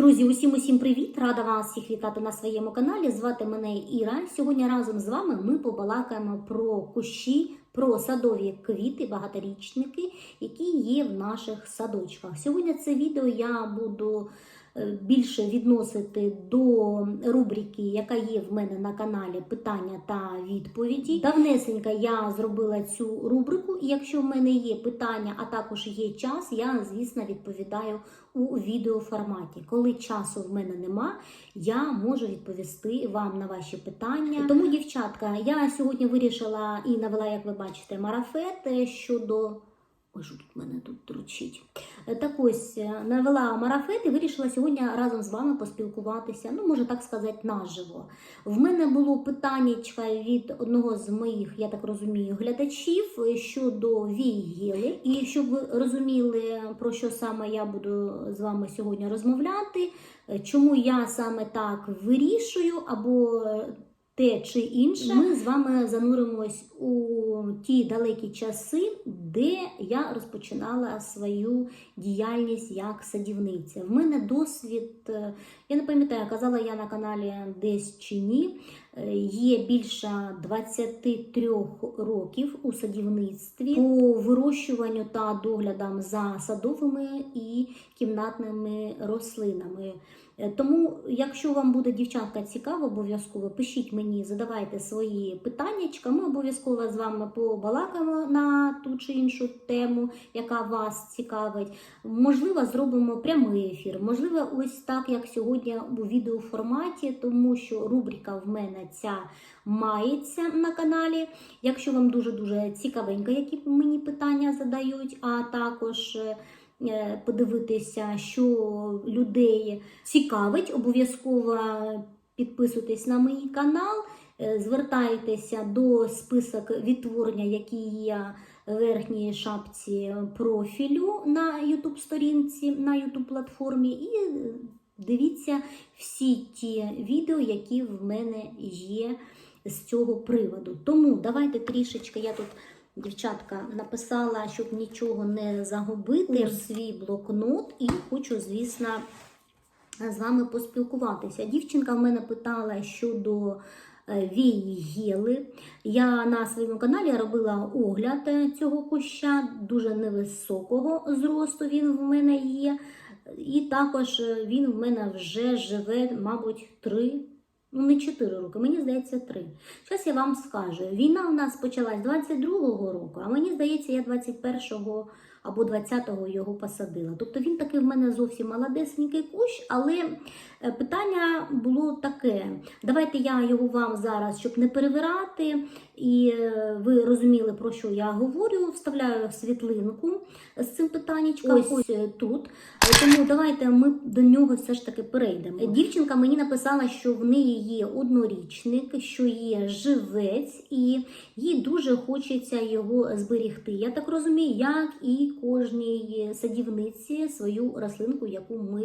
Друзі, усім усім привіт! Рада вас всіх вітати на своєму каналі. Звати мене Іра. Сьогодні разом з вами ми побалакаємо про кущі, про садові квіти, багаторічники, які є в наших садочках. Сьогодні це відео я буду більше відносити до рубрики, яка є в мене на каналі Питання та відповіді. Давнесенько я зробила цю рубрику, і якщо в мене є питання, а також є час, я, звісно, відповідаю у відеоформаті. Коли часу в мене нема, я можу відповісти вам на ваші питання. Тому, дівчатка, я сьогодні вирішила і навела, як ви бачите, марафет е, щодо. Ой, що мене тут тручить. Е, Так ось е, навела марафет і вирішила сьогодні разом з вами поспілкуватися, ну, можна так сказати, наживо. В мене було питаннячка від одного з моїх, я так розумію, глядачів е, щодо вії-гіли. І щоб ви розуміли, про що саме я буду з вами сьогодні розмовляти, чому я саме так вирішую, або те чи інше, ми з вами зануримось у ті далекі часи, де я розпочинала свою діяльність як садівниця. В мене досвід, е, я не пам'ятаю, казала я на каналі десь чи ні. Е, Є більше 23 років у садівництві по вирощуванню та доглядам за садовими і кімнатними рослинами. Е, Тому, якщо вам буде дівчатка цікаво, обов'язково пишіть мені, задавайте свої питаннячка. Ми обов'язково з вами побалакаємо на ту чи іншу тему, яка вас цікавить. Можливо, зробимо прямий ефір. Можливо, ось так, як сьогодні у відеоформаті, тому що рубрика в мене ця мається на каналі. Якщо вам дуже-дуже цікавенько, які мені питання задають, а також. е, е, Подивитися, що людей цікавить, обов'язково підписуйтесь на мій канал, е, звертайтеся до список відтворення, які є в верхній шапці профілю на YouTube сторінці, на YouTube платформі, і дивіться всі ті відео, які в мене є з цього приводу. Тому давайте трішечки я тут. Дівчатка написала, щоб нічого не загубити в свій блокнот, і хочу, звісно, з вами поспілкуватися. Дівчинка в мене питала щодо е, вії гели. Я на своєму каналі робила огляд е, цього куща, дуже невисокого зросту він в мене є. І також е, він в мене вже живе, мабуть, три. Ну, не чотири роки, мені здається, три. Зараз я вам скажу. Війна у нас почалась 22-го року, а мені здається, я 21-го або 20-го його посадила. Тобто він такий в мене зовсім молодесенький кущ, але е, питання було таке. Давайте я його вам зараз, щоб не перевирати, і е, ви розуміли, про що я говорю, вставляю світлинку з цим питаннячком. Ось, ось е, тут. Тому давайте ми до нього все ж таки перейдемо. Дівчинка мені написала, що в неї є однорічник, що є живець, і їй дуже хочеться його зберігти. Я так розумію, як і кожній садівниці свою рослинку, яку ми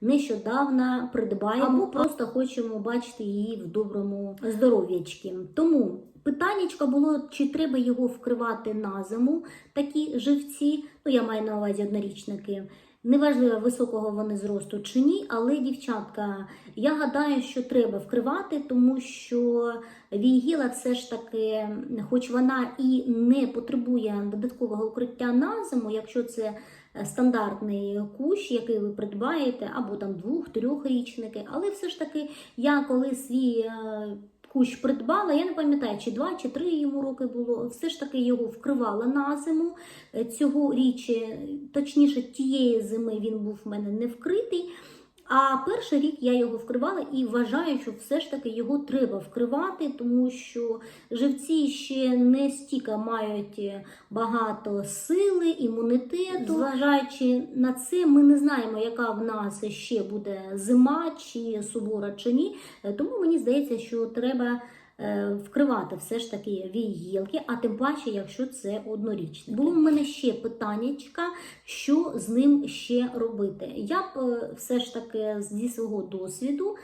нещодавно придбаємо, або просто хочемо бачити її в доброму здоров'ячці. Тому питаннячко було, чи треба його вкривати на зиму, такі живці. Ну, я маю на увазі однорічники. Неважливо, високого вони зросту чи ні, але, дівчатка, я гадаю, що треба вкривати, тому що вігіла все ж таки, хоч вона і не потребує додаткового укриття на зиму, якщо це е, стандартний кущ, який ви придбаєте, або там двох-трьохрічники, але все ж таки я коли свій е, кущ придбала, я не пам'ятаю, чи два, чи три йому роки було. Все ж таки його вкривала на зиму. Е, Цього річ, точніше, тієї зими він був в мене не вкритий. А перший рік я його вкривала і вважаю, що все ж таки його треба вкривати, тому що живці ще не стільки мають багато сили, імунітету. Зважаючи на це, ми не знаємо, яка в нас ще буде зима, чи сувора, чи ні. Е, Тому мені здається, що треба вкривати все ж таки вігілки, а тим паче, якщо це однорічне. Було в мене ще питаннячка, що з ним ще робити. Я б е, все ж таки зі свого досвіду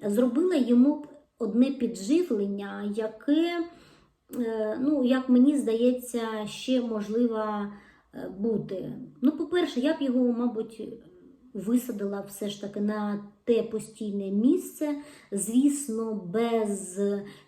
зробила йому одне підживлення, яке, е, ну, як мені здається, ще можливо е, бути. Ну, по-перше, я б його, мабуть, висадила все ж таки на те постійне місце, звісно, без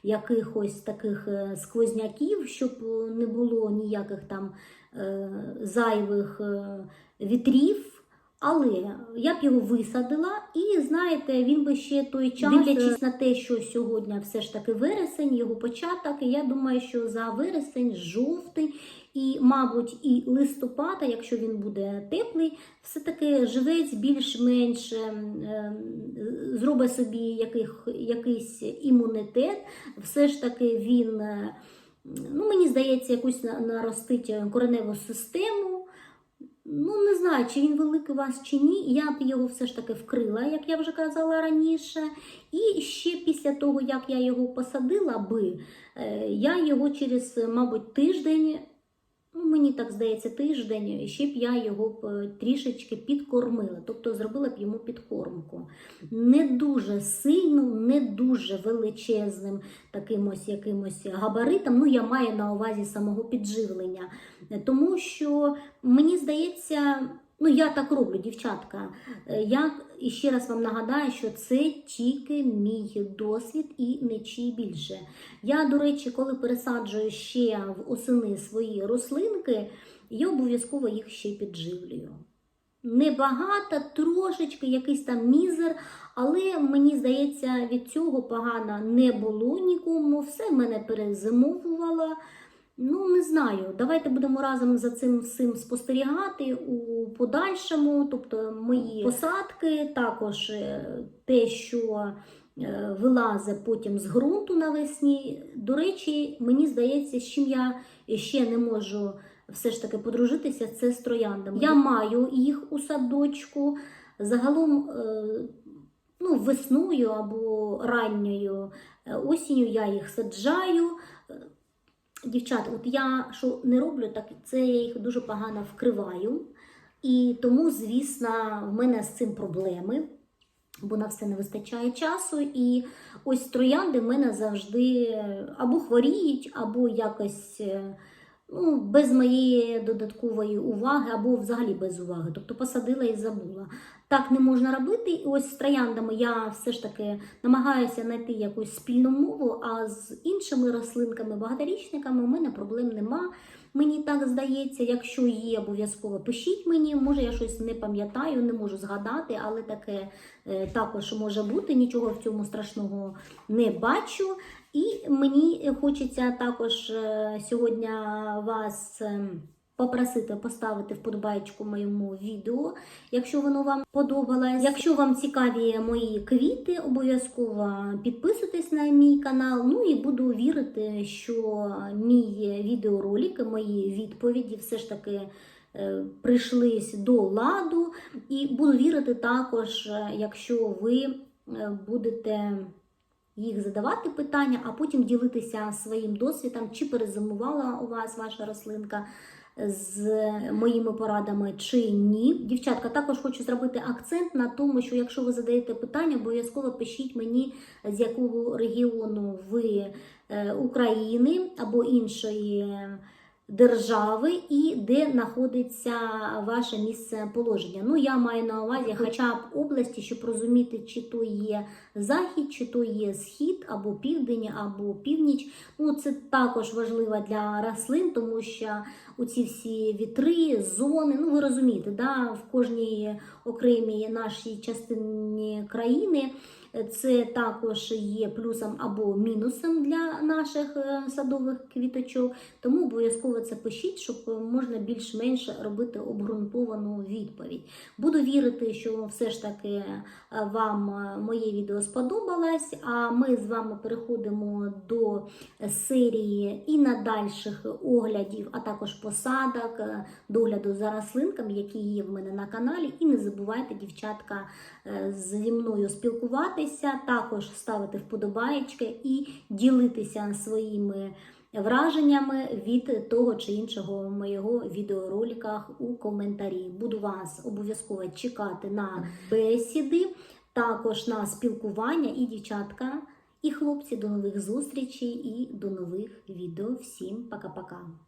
якихось таких е, сквозняків, щоб не було ніяких там е, зайвих е, вітрів. Але я б його висадила, і знаєте, він би ще той час, дивлячись на те, що сьогодні все ж таки вересень, його початок. І я думаю, що за вересень, жовтий і, мабуть, і листопада, якщо він буде теплий, все-таки живець більш-менш ем, ем, зробить собі яких, якийсь імунітет. Все ж таки він, е, ну, мені здається, якусь наростить кореневу систему. Ну, не знаю, чи він великий у вас чи ні. Я б його все ж таки вкрила, як я вже казала раніше. І ще після того, як я його посадила би, е, я його через, мабуть, тиждень, ну, мені так здається, тиждень, ще б я його е, трішечки підкормила, тобто зробила б йому підкормку. Не дуже сильно, не дуже величезним таким ось якимось габаритом. Ну, я маю на увазі самого підживлення. Тому що мені здається, ну я так роблю, дівчатка. Е, Я ще раз вам нагадаю, що це тільки мій досвід і не чий більше. Я, до речі, коли пересаджую ще в осени свої рослинки, я обов'язково їх ще підживлюю. Небагато, трошечки, якийсь там мізер, але мені здається, від цього погано не було нікому. Все мене перезимовувало. Ну, не знаю. Давайте будемо разом за цим всім спостерігати у подальшому. Тобто мої посадки, також е, те, що е, вилазить потім з ґрунту навесні. До речі, мені здається, з чим я ще не можу все ж таки подружитися, це з трояндами. Я маю їх у садочку. Загалом, е, ну, весною або ранньою осінню я їх саджаю. Дівчата, от я що не роблю, так це я їх дуже погано вкриваю. І тому, звісно, в мене з цим проблеми, бо на все не вистачає часу. І ось троянди в мене завжди або хворіють, або якось е, ну, без моєї додаткової уваги, або взагалі без уваги. Тобто посадила і забула. Так не можна робити. І ось з трояндами я все ж таки намагаюся знайти якусь спільну мову, а з іншими рослинками, багаторічниками у мене проблем нема. Мені так здається, якщо є, обов'язково пишіть мені. Може, я щось не пам'ятаю, не можу згадати, але таке е, також може бути. Нічого в цьому страшного не бачу. І мені хочеться також е, сьогодні вас. Попросити поставити вподобайку моєму відео, якщо воно вам подобалось. Якщо вам цікаві мої квіти, обов'язково підписуйтесь на мій канал. Ну і буду вірити, що мій відеоролик, мої відповіді все ж таки е, прийшлись до ладу. І буду вірити також, якщо ви е, будете їх задавати питання, а потім ділитися своїм досвідом, чи перезимувала у вас ваша рослинка з моїми порадами чи ні. Дівчатка, також хочу зробити акцент на тому, що якщо ви задаєте питання, обов'язково пишіть мені, з якого регіону ви е, України або іншої. Держави і де знаходиться ваше місце положення. Ну, я маю на увазі хоча б області, щоб розуміти, чи то є захід, чи то є схід, або південь, або північ. Ну, це також важливо для рослин, тому що оці всі вітри, зони, ну ви розумієте, да, в кожній окремій нашій частині країни. Це також є плюсом або мінусом для наших е, садових квіточок, тому обов'язково це пишіть, щоб можна більш-менш робити обґрунтовану відповідь. Буду вірити, що все ж таки е, вам е, моє відео сподобалось. А ми з вами переходимо до серії і надальших оглядів, а також посадок, е, догляду за рослинками, які є в мене на каналі. І не забувайте, дівчатка, е, зі мною спілкуватися, також ставити вподобаєчки і ділитися своїми враженнями від того чи іншого моєго відеороликах у коментарі. Буду вас обов'язково чекати на бесіди, також на спілкування і дівчатка. І хлопці, до нових зустрічей і до нових відео. Всім пока-пока.